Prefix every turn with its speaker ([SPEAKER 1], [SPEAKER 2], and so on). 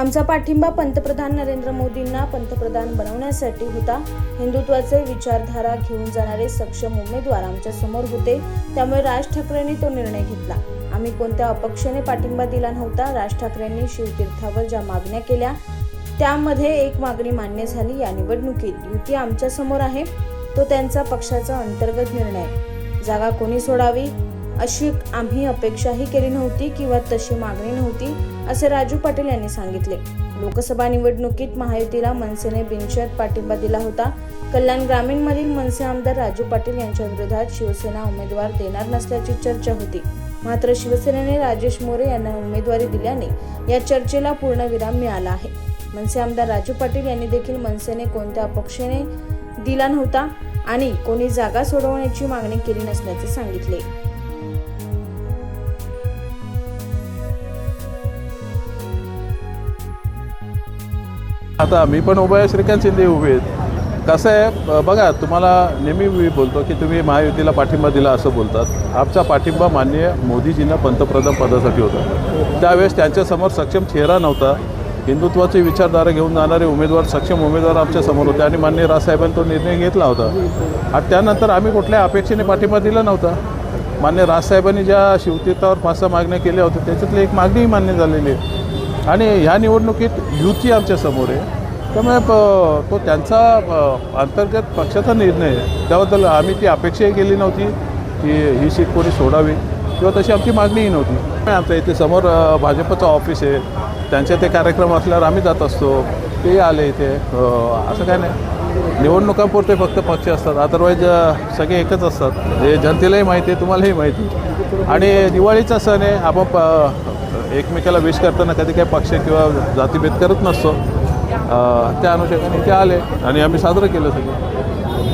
[SPEAKER 1] आमचा पाठिंबा पंतप्रधान नरेंद्र मोदींना पंतप्रधान बनवण्यासाठी होता. हिंदुत्वाचे विचारधारा घेऊन जाणारे सक्षम उमेदवार आमच्यासमोर होते. त्यामुळे राज ठाकरेंनी तो निर्णय घेतला. आम्ही कोणत्या अपक्षाने पाठिंबा दिला नव्हता राज ठाकरेंनी शिवतीर्थावर ज्या मागण्या केल्या त्यामध्ये एक मागणी मान्य झाली या निवडणुकीत. युती आमच्यासमोर आहे. तो त्यांचा पक्षाचा अंतर्गत निर्णय. आहे. जागा कोणी सोडावी? अशी आम्ही अपेक्षाही केली नव्हती किंवा तशी मागणी नव्हती असे राजू पाटील यांनी सांगितले. लोकसभा निवडणुकीत महायुतीला मनसेने बिनशर्त पाठिंबा दिला होता. कल्याण ग्रामीणमधील मनसे आमदार राजू पाटील यांच्या विरोधात शिवसेना उमेदवार देणार नसल्याची चर्चा होती. मात्र शिवसेनेने राजेश मोरे यांना उमेदवारी दिल्याने या चर्चेला पूर्णविराम मिळाला आहे. मनसे आमदार राजू पाटील यांनी देखील मनसेने कोणत्या अपक्षाने दिला नव्हता आणि कोणी जागा सोडवण्याची मागणी केली नसल्याचे सांगितले.
[SPEAKER 2] आता मी पण उभे आहे श्रीकांत शिंदे उभे आहेत. कसं आहे बघा तुम्हाला नेहमी मी बोलतो की तुम्ही महायुतीला पाठिंबा दिला असं बोलतात. आमचा पाठिंबा माननीय मोदीजींना पंतप्रधान पदासाठी होता. त्यावेळेस त्यांच्यासमोर सक्षम चेहरा नव्हता. हिंदुत्वाची विचारधारा घेऊन जाणारे उमेदवार सक्षम उमेदवार आमच्यासमोर होते आणि माननीय राजसाहेबांनी तो निर्णय घेतला होता. आणि त्यानंतर आम्ही कुठल्या अपेक्षेने पाठिंबा दिला नव्हता. मान्य राजसाहेबांनी ज्या शिवतीर्थावर फासा मागण्या केल्या होत्या त्याच्यातली एक मागणीही मान्य झालेली आहे. आणि ह्या निवडणुकीत युती आमच्यासमोर आहे. त्यामुळे प- तो त्यांचा अंतर्गत पक्षाचा निर्णय आहे. त्याबद्दल आम्ही ती अपेक्षाही केली नव्हती की ही सीट कोणी सोडावी किंवा तशी आमची मागणीही नव्हती. आमच्या इथे समोर भाजपचं ऑफिस आहे. त्यांचे ते कार्यक्रम असल्यावर आम्ही जात असतो. ते आले इथे. असं काय नाही. निवडणुकांपुरते फक्त पक्ष असतात. अदरवाईज सगळे एकच असतात. हे जनतेलाही माहिती आहे तुम्हालाही माहिती आहे. आणि दिवाळीचा सण आहे. आपण प- एकमेकाला विश करताना कधी काही पक्ष किंवा जातीभेद करत नसतो. त्या अनुषंगाने ते आले आणि आम्ही साजरं केलं सगळं.